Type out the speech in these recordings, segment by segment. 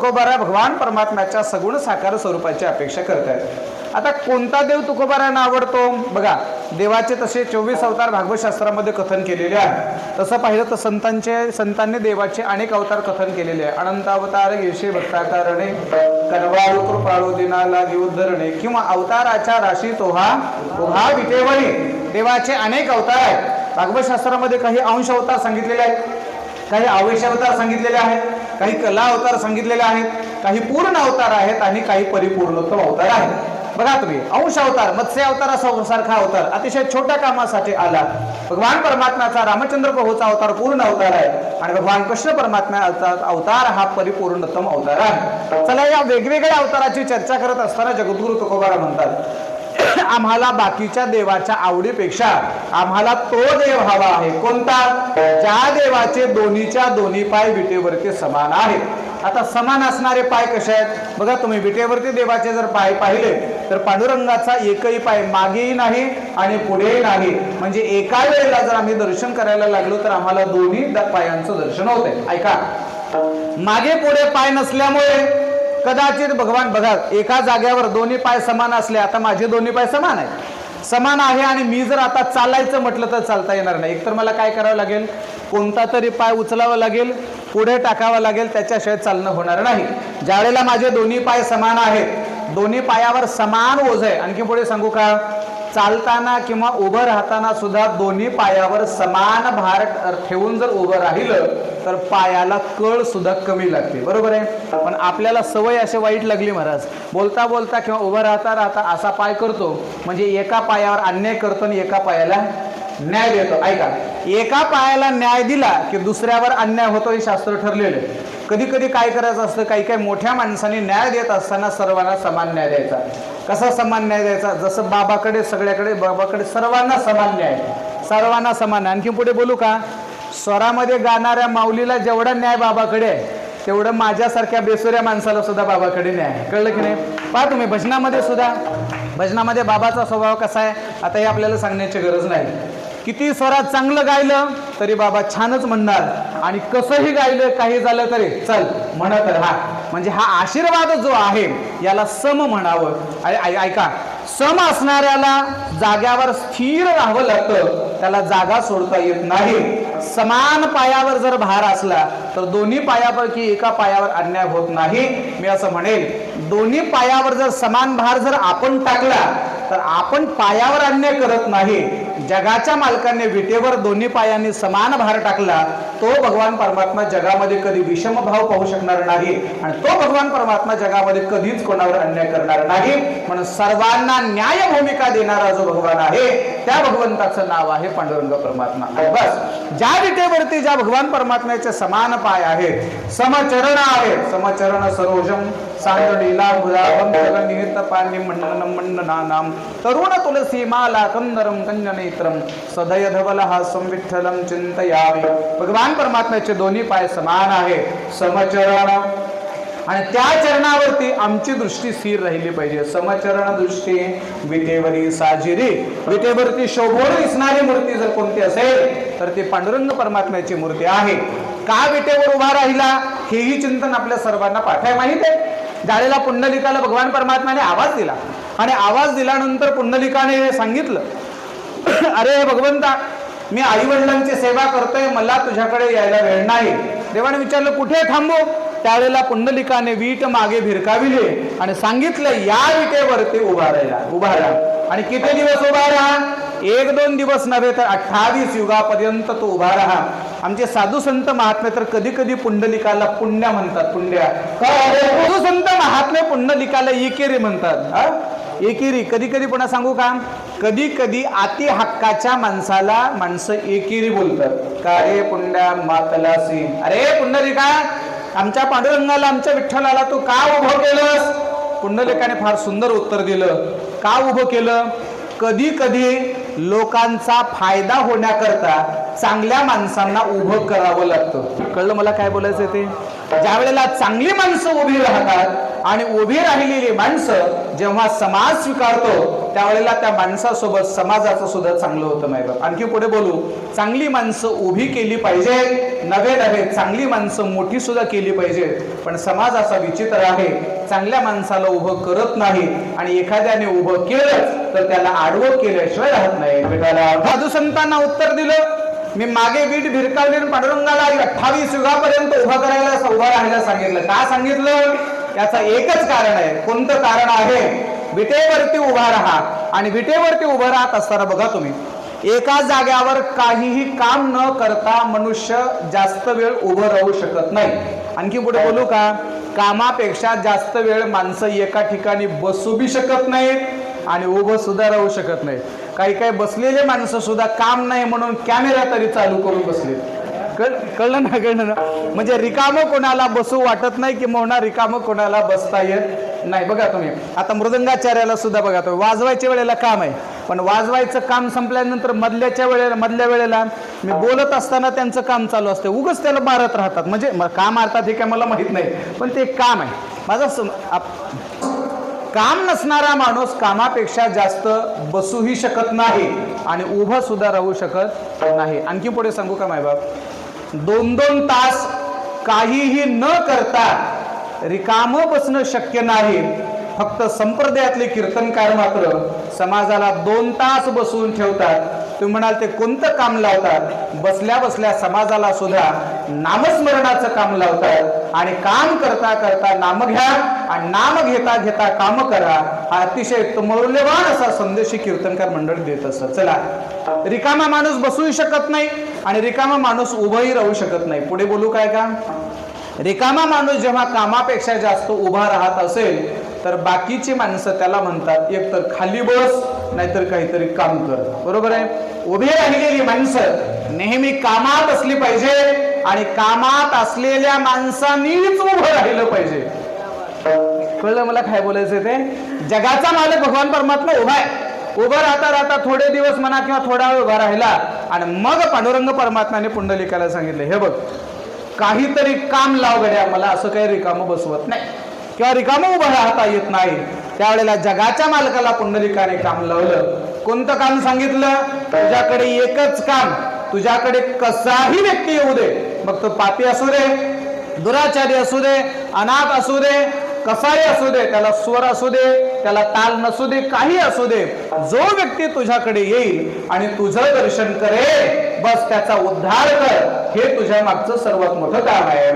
तुकोबारा भगवान परमात्म्याच्या सगुण साकार स्वरूपाची अपेक्षा करत आहेत आता कोणता देव तुकोबारांना आवडतो? बघा देवाचे तसे चोवीस अवतार भागवत शास्त्रामध्ये कथन केलेले आहे तसं पाहिलं तर संतांचे संतांनी देवाचे अनेक अवतार कथन केलेले आहे अनंत अवतार येशे भक्ताकारणे कनवाळू कृपाळू दिनाला उद्धरणे किंवा अवताराच्या राशी तोहा उभा विटेवणी देवाचे अनेक अवतार आहेत. भागवत शास्त्रामध्ये काही अंश अवतार सांगितलेले आहेत. काही आवेश अवतार सांगितलेले आहेत. काही कला अवतार सांगितलेले आहेत काही पूर्ण अवतार आहेत आणि काही परिपूर्णोत्तम अवतार आहेत. बघा तुम्ही अंश अवतार मत्स्य अवतार सारखा अवतार अतिशय छोट्या कामासाठी आला. भगवान परमात्म्याचा रामचंद्र प्रभूचा अवतार पूर्ण अवतार आहे आणि भगवान कृष्ण परमात्म्याचा अवतार हा परिपूर्णतम अवतार आहे. चला या वेगवेगळ्या अवताराची चर्चा करत असताना जगद्गुरु तुकोबारा म्हणतात आम्हाला बाकीच्या देवाच्या आवडीपेक्षा आम्हाला तो देव हवा आहे. कोणता? ज्या देवाचे दोन्हीच्या दोन्ही पाय विटेवरती समान आहेत. आता समान असणारे पाय कसे आहेत? बघा तुम्ही विटेवरती देवाचे जर पाय पाहिले तर पांडुरंगाचा एकही पाय मागेही नाही आणि पुढेही नाही. म्हणजे एका वेळेला जर आम्ही दर्शन करायला लागलो तर आम्हाला दोन्ही पायांचं दर्शन होतंय. ऐका. मागे पुढे पाय नसल्यामुळे कदाचित भगवान बघा एका जाग्यावर दोन्ही पाय समान असले आता माझे दोन्ही पाय समान आहेत. समान आहे आणि मी जर आता चालायचं म्हटलं तर चालता येणार नाही. एकतर मला काय करावं लागेल? कोणता तरी पाय उचलावा लागेल पुढे टाकावा लागेल त्याच्याशिवाय चालणं होणार नाही. ज्यावेळेला माझे दोन्ही पाय समान आहेत दोन्ही पायावर समान ओझ आहे. आणखी पुढे सांगू का? चालताना किंवा उभं राहताना सुद्धा दोन्ही पायावर समान भार ठेवून जर उभं राहिलं तर पायाला कळ सुद्धा कमी लागते. बरोबर आहे? पण आपल्याला सवय अशी वाईट लागली महाराज. बोलता बोलता किंवा उभं राहता राहता असा पाय करतो. म्हणजे एका पायावर अन्याय करतो आणि एका पायाला न्याय देतो. ऐका. एका पायाला न्याय दिला की दुसऱ्यावर अन्याय होतो हे शास्त्र ठरलेलं आहे. कधी कधी काय करायचं असतं? काही काही मोठ्या माणसांनी न्याय देत असताना सर्वांना समान न्याय द्यायचा. कसा समान न्याय द्यायचा? जसं बाबाकडे सगळ्याकडे बाबाकडे सर्वांना समान न्याय. सर्वांना समान. आणखी पुढे बोलू का? स्वरामध्ये गाणाऱ्या माऊलीला जेवढा न्याय बाबाकडे आहे तेवढं माझ्यासारख्या बेसुऱ्या माणसाला सुद्धा बाबाकडे न्याय कळलं की नाही? पहा तुम्ही भजनामध्ये सुद्धा भजनामध्ये बाबाचा स्वभाव कसा आहे आता हे आपल्याला सांगण्याची गरज नाही. किती स्वरात चांगलं गायलं तरी बाबा छानच म्हणणार. आणि कसंही गायलं काही झालं तरी चल म्हणत राहा. म्हणजे हा आशीर्वाद जो आहे याला सम म्हणावं. ऐ- ऐ- ऐका सम असणाऱ्याला जाग्यावर स्थिर राहावं लागतं. त्याला जागा सोडता येत नाही. समान पायावर जर भार असला तर दोन्ही पायापैकी एका पायावर अन्याय होत नाही. मी असं म्हणेल दोन्ही पायावर जर समान भार जर आपण टाकला तर आपण पायावर अन्याय करत नाही. जगाच्या मालकाने विटेवर दोन्ही पायांनी समान भार टाकला तो भगवान परमात्मा जगामध्ये कधी विषम भाव पाहू शकणार नाही आणि तो भगवान परमात्मा जगामध्ये कधीच कोणावर अन्याय करणार नाही. म्हणून सर्वांना न्याय भूमिका देणारा जो भगवान आहे त्या भगवंताचं नाव आहे पांडुरंग परमात्मा. आणि बस. ज्या विटेवरती ज्या भगवान परमात्म्याचे समान पाय आहेत समचरण आहेत समचरण सरोजम तरुण तुलसी माला कंदरम कंजनेत्रम सदय धवल हा संविठ्ठलम चिंतयामी. भगवान परमात्म्याचे दोन्ही पाय समान आहे समचरण आणि त्या चरणावरती आमची दृष्टी स्थिर राहिली पाहिजे. समचरण दृष्टी विटेवरी साजिरी. विटेवरती शोभून दिसणारी मूर्ती जर कोणती असेल तर ती पांडुरंग परमात्म्याची मूर्ती आहे. का विटेवर उभा राहिला? हेही चिंतन आपल्या सर्वांना पाठाय आहे माहीत आहे. ज्यावेळेला पुंडलिकाला भगवान परमात्म्याने आवाज दिला. आणि आवाज दिल्यानंतर पुंडलिकाने हे सांगितलं अरे भगवंता मी आई वडिलांची सेवा करतोय मला तुझ्याकडे यायला वेळ नाही. देवाने विचारलं कुठे थांबू? त्यावेळेला पुंडलिकाने वीट मागे भिरकाविले आणि सांगितलं या विटेवरती उभा राहिला उभा राहा. आणि किती दिवस उभा राहा? एक दोन दिवस नव्हे तर अठ्ठावीस युगापर्यंत तो उभा राहा. आमचे साधू संत महात्मे तर कधी कधी पुंडलिकाला पुण्य म्हणतात पुण्या. साधू संत महात्मे पुंडलिकाला एकेरी म्हणतात. एकेरी. कधी कधी पुन्हा सांगू का? कधी कधी अति हक्काच्या माणसाला माणसं एकेरी बोलतात. का रे पुंड्या मातलासी. अरे पुंडलिका आमच्या पांडुरंगाला आमच्या विठ्ठलाला तू का उभं केलंस? पुंडलिकाने फार सुंदर उत्तर दिलं. का उभं केलं? कधी कधी लोकांचा फायदा होण्याकरता चांगल्या माणसांना उभं करावं लागतं. कळलं मला काय बोलायचं ते? ज्या वेळेला चांगली माणसं उभी राहतात आणि उभी राहिलेली माणसं जेव्हा समाज स्वीकारतो त्यावेळेला त्या माणसासोबत समाजाचं सुद्धा चांगलं होतं नाही आणखी पुढे बोलू. चांगली माणसं उभी केली पाहिजे. नव्हे नव्हे चांगली माणसं मोठी सुद्धा केली पाहिजे. पण समाज असा विचित्र आहे. चांगल्या माणसाला उभं करत नाही आणि एखाद्याने उभं केलं तर त्याला आडवं केल्याशिवाय राहत नाही. साधू संतांना उत्तर दिलं. मी मागे वीट भिरकावली पांडुरंगाला अठ्ठावीस युगापर्यंत उभा करायला उभा राहायला सांगितलं. का सांगितलं? याचं एकच कारण आहे. कोणतं कारण आहे? विटेवरती उभा राहा. आणि विटेवरती उभं राहत असताना बघा तुम्ही एका जाग्यावर काहीही काम न करता मनुष्य जास्त वेळ उभं राहू शकत नाही. आणखी पुढे बोलू का? कामापेक्षा जास्त वेळ माणसं एका ठिकाणी बसू बी शकत नाहीत आणि उभं सुद्धा राहू शकत नाही काही काही बसलेले माणसं सुद्धा काम नाही म्हणून कॅमेरा तरी चालू करून बसले कळ कळलं ना कळलं ना? म्हणजे रिकामं कोणाला बसू वाटत नाही किंवा रिकामं कोणाला बसता येत नाही. बघा तुम्ही आता मृदंगाचार्याला सुद्धा बघा तुम्ही. वाजवायच्या वेळेला काम आहे पण वाजवायचं काम संपल्यानंतर मधल्याच्या वेळेला मधल्या वेळेला मी बोलत असताना त्यांचं काम चालू असते. उगच त्याला मारत राहतात. म्हणजे का मारतात हे काय मला माहीत नाही पण ते काम आहे. माझा काम नसणारा माणूस कामापेक्षा जास्त बसूही शकत नाही आणि उभं सुद्धा राहू शकत नाही. आणखी पुढे सांगू का मायबाप? दोन दोन तास काहीही न करता रिकाम बसणं शक्य नाही. फक्त संप्रदायातले कीर्तनकार मात्र समाजाला दोन तास बसवून ठेवतात. तुम्ही म्हणाल ते कोणतं काम लावतात? बसल्या बसल्या समाजाला सुद्धा नामस्मरणाचं काम लावतात. आणि काम करता करता नाम घ्या आणि नाम घेता घेता काम करा. हा अतिशय मौल्यवान असा संदेशी कीर्तनकार मंडळ देत असत चला रिकामा माणूस बसूही शकत नाही आणि रिकामा माणूस उभंही राहू शकत नाही. पुढे बोलू काय का रिकामा माणूस जेव्हा कामापेक्षा जास्त उभा राहत असेल तर बाकीची माणसं त्याला म्हणतात एक तर खाली बस नाहीतर काहीतरी काम कर. बरोबर आहे? उभी राहिलेली माणसं नेहमी कामात असली पाहिजे आणि कामात असलेल्या माणसांनीच उभं राहिलं पाहिजे. कळलं मला काय बोलायचं ते? जगाचा मालक भगवान परमात्मा उभा आहे. उभं राहता राहता थोडे दिवस म्हणा किंवा थोडा वेळ उभा राहिला आणि मग पांडुरंग परमात्म्याने पुंडलिकाला सांगितलं हे बघ काहीतरी काम लाव गड्या मला असं काही रिकामं बसवत नाही किंवा रिकामं उभं राहता येत नाही. त्यावेळेला जगाच्या मालकाला पुंडलिकाने काम लावलं. कोणतं काम सांगितलं? तुझ्याकडे एकच काम. तुझ्याकडे कसाही व्यक्ती येऊ दे. मग तो पापी असू दे दुराचारी असू दे अनाथ असू दे कसाही असू दे त्याला स्वर असू दे त्याला ताल नसू दे काही असू दे. जो व्यक्ती तुझ्याकडे येईल आणि तुझं दर्शन करेल बस त्याचा उद्धार कर. हे तुझ्या मागचं सर्वात मोठं काम आहे.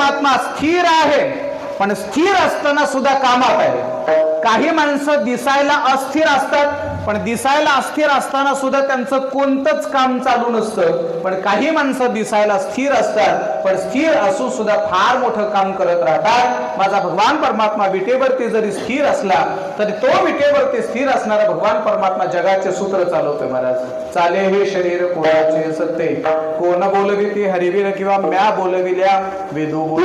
परमात्मा स्थिर आहे. पण स्थिर असताना सुद्धा कामात आहे. काही माणसं दिसायला अस्थिर असतात पण दिसायला अस्थिर असताना सुद्धा त्यांचं कोणतंच काम चालू नसतं. पण काही माणसं दिसायला स्थिर असतात पण स्थिर असून सुद्धा फार मोठं काम करत राहतात. माझा भगवान परमात्मा विटेवरती जरी स्थिर असला तरी तो विटेवरती स्थिर असणारा भगवान परमात्मा जगाचे सूत्र चालवतोय महाराज. चाले हे शरीर कोणाचे सत्ते. कोण बोलविते हरिवीर किंवा म्या बोलविल्या वेदू बोल